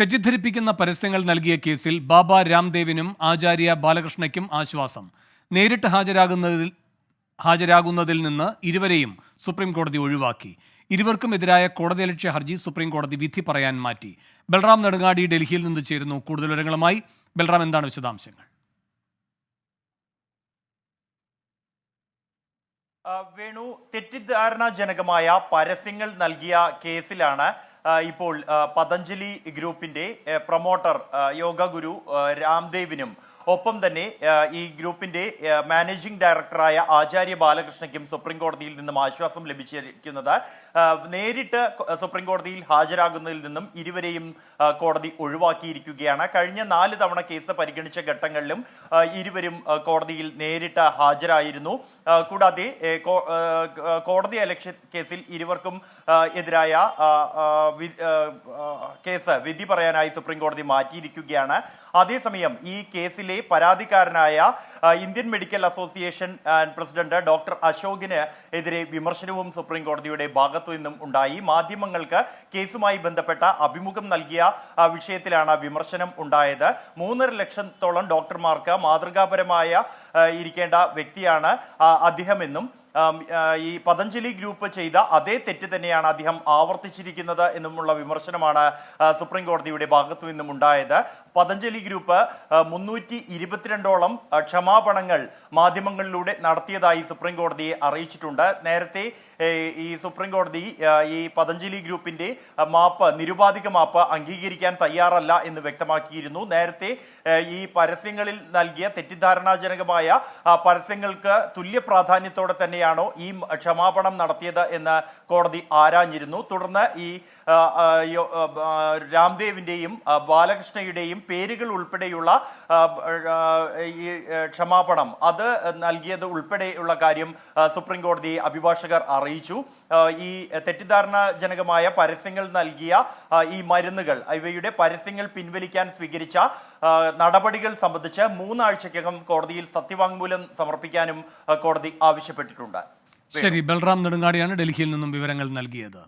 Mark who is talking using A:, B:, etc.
A: തെറ്റിദ്ധരിപ്പിക്കുന്ന പരസ്യങ്ങൾ നൽകിയ കേസിൽ ബാബ രാംദേവിനും ആചാര്യ ബാലകൃഷ്ണയ്ക്കും ആശ്വാസം. നേരിട്ട് ഹാജരാകുന്നതിൽ ഹാജരാകുന്നതിൽ നിന്ന് ഇരുവരെയും സുപ്രീം കോടതി ഒഴിവാക്കി. ഇരുവർക്കും എതിരായ കോടതിയലക്ഷ്യ ഹർജി സുപ്രീം കോടതി വിധി പറയാൻ മാറ്റി. ബൽറാം നെടുങ്ങാടി ഡൽഹിയിൽ നിന്ന് ചേരുന്നു കൂടുതൽ വിവരങ്ങളുമായി. ബൽറാം എന്താണ് വിശദാംശങ്ങൾ?
B: വേണു തെറ്റിദ്ധാരണാജനകമായ പരസ്യങ്ങൾ നൽകിയ കേസിലാണ് ഇപ്പോൾ പതഞ്ജലി ഗ്രൂപ്പിന്റെ പ്രൊമോട്ടർ യോഗ ഗുരു രാംദേവിനും ഒപ്പം തന്നെ ഈ ഗ്രൂപ്പിന്റെ മാനേജിംഗ് ഡയറക്ടറായ ആചാര്യ ബാലകൃഷ്ണയ്ക്കും സുപ്രീം കോടതിയിൽ നിന്നും ആശ്വാസം ലഭിച്ചിരിക്കുന്നത്. നേരിട്ട് സുപ്രീം കോടതിയിൽ ഹാജരാകുന്നതിൽ നിന്നും ഇരുവരെയും കോടതി ഒഴിവാക്കിയിരിക്കുകയാണ്. കഴിഞ്ഞ നാല് തവണ കേസ് പരിഗണിച്ച ഘട്ടങ്ങളിലും ഇരുവരും കോടതിയിൽ നേരിട്ട് ഹാജരായിരുന്നു. കൂടാതെ കോടതി അലക്ഷ്യ കേസിൽ ഇരുവർക്കും എതിരായ കേസ് വിധി പറയാനായി സുപ്രീം കോടതി മാറ്റിയിരിക്കുകയാണ്. അതേസമയം ഈ കേസിലെ പരാതിക്കാരനായ Indian medical association president doctor അശോകിന് എതിരെ വിമർശനവും സുപ്രീം കോടതിയുടെ ഭാഗത്തു നിന്നും ഉണ്ടായി. മാധ്യമങ്ങൾക്ക് കേസുമായി ബന്ധപ്പെട്ട അഭിമുഖം നൽകിയ വിഷയത്തിലാണ് വിമർശനം ഉണ്ടായത്. മൂന്നര ലക്ഷത്തോളം ഡോക്ടർമാർക്ക് മാതൃകാപരമായ ഇരിക്കേണ്ട വ്യക്തിയാണ് അദ്ദേഹമെന്നും ഈ പതഞ്ജലി ഗ്രൂപ്പ് ചെയ്ത അതേ തെറ്റ് തന്നെയാണ് അദ്ദേഹം ആവർത്തിച്ചിരിക്കുന്നത് എന്നുമുള്ള വിമർശനമാണ് സുപ്രീം കോടതിയുടെ ഭാഗത്തു നിന്നും ഉണ്ടായത്. പതഞ്ജലി ഗ്രൂപ്പ് മുന്നൂറ്റി ഇരുപത്തിരണ്ടോളം ക്ഷമാപണങ്ങൾ മാധ്യമങ്ങളിലൂടെ നടത്തിയതായി സുപ്രീം കോടതിയെ അറിയിച്ചിട്ടുണ്ട്. നേരത്തെ ഈ സുപ്രീം കോടതി ഈ പതഞ്ജലി ഗ്രൂപ്പിന്റെ മാപ്പ് നിരുപാധിക മാപ്പ് അംഗീകരിക്കാൻ തയ്യാറല്ല എന്ന് വ്യക്തമാക്കിയിരുന്നു. നേരത്തെ ഈ പരസ്യങ്ങളിൽ നൽകിയ തെറ്റിദ്ധാരണാജനകമായ പരസ്യങ്ങൾക്ക് തുല്യ പ്രാധാന്യത്തോടെ തന്നെയാണോ ഈ ക്ഷമാപണം നടത്തിയത് എന്ന് കോടതി ആരാഞ്ഞിരുന്നു. തുടർന്ന് ഈ ആ, ആ, യോ- ആ, ആ, രാംദേവിന്റെയും ആ, ബാലകൃഷ്ണയുടെയും പേരുകൾ ഉൾപ്പെടെയുള്ള ഈ ക്ഷമാപണം അത് നൽകിയത് ഉൾപ്പെടെയുള്ള കാര്യം സുപ്രീം കോടതി അഭിഭാഷകർ അറിയിച്ചു. ഈ തെറ്റിദ്ധാരണജനകമായ പരസ്യങ്ങൾ നൽകിയ ഈ മരുന്നുകൾ ഇവയുടെ പരസ്യങ്ങൾ പിൻവലിക്കാൻ സ്വീകരിച്ച നടപടികൾ സംബന്ധിച്ച് മൂന്നാഴ്ചക്കകം കോടതിയിൽ സത്യവാങ്മൂലം സമർപ്പിക്കാനും കോടതി ആവശ്യപ്പെട്ടിട്ടുണ്ട്.
A: ശരി ബൽറാം നെടുങ്ങാടിയാണ് ഡൽഹിയിൽ നിന്നും വിവരങ്ങൾ നൽകിയത്.